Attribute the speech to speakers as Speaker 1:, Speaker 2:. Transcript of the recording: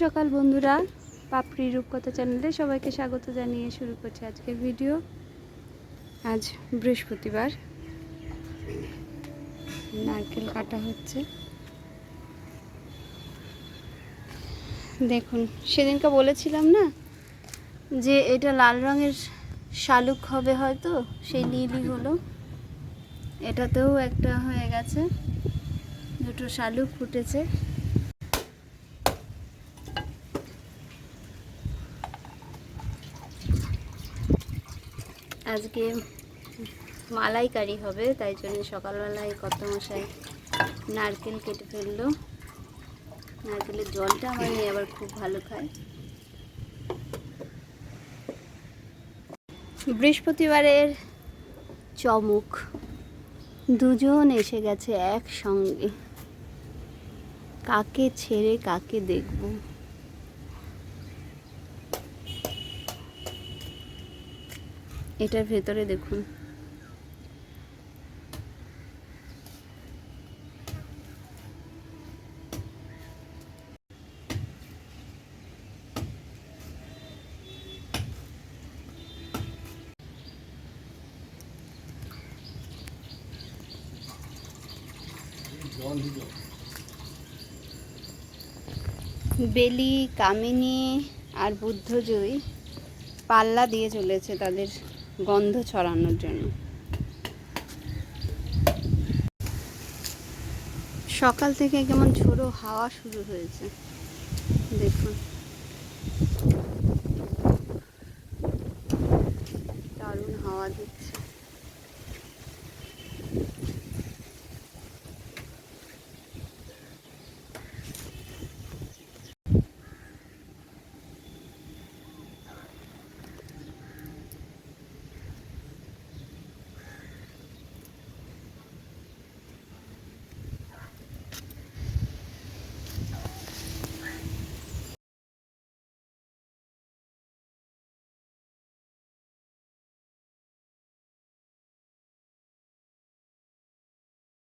Speaker 1: সকাল বন্ধুরা। পাপড়ি রূপকথা চ্যানেলে সবাইকে স্বাগত জানিয়ে শুরু করছি আজকের ভিডিও। আজ বৃহস্পতিবার। নারকেল কাটা হচ্ছে। দেখুন, সেদিনকে বলেছিলাম না যে এটা লাল রঙের শালুক হবে হয়তো, সেই নীলই হলো এটাতেও একটা হয়ে গেছে। দুটো শালুক ফুটেছে। আজকে মালাইকারি হবে, তাই জন্য সকালবেলায় কত মশাই নারকেল কেটে ফেলল। নারকেলের জলটা আমার মেয়ে আবার খুব ভালো খায়। বৃহস্পতিবারের চমক, দুজন এসে গেছে একসঙ্গে। কাকে ছেড়ে কাকে দেখব? এটার ভেতরে দেখুন। বেলি কামিনী আর বুদ্ধজয়ী পাল্লা দিয়ে চলেছে তাদের গন্ধ ছড়ানোর জন্য। সকাল থেকে কেমন ঝোড়ো হাওয়া শুরু হয়েছে। দেখুন। দারুণ হাওয়া দিচ্ছে।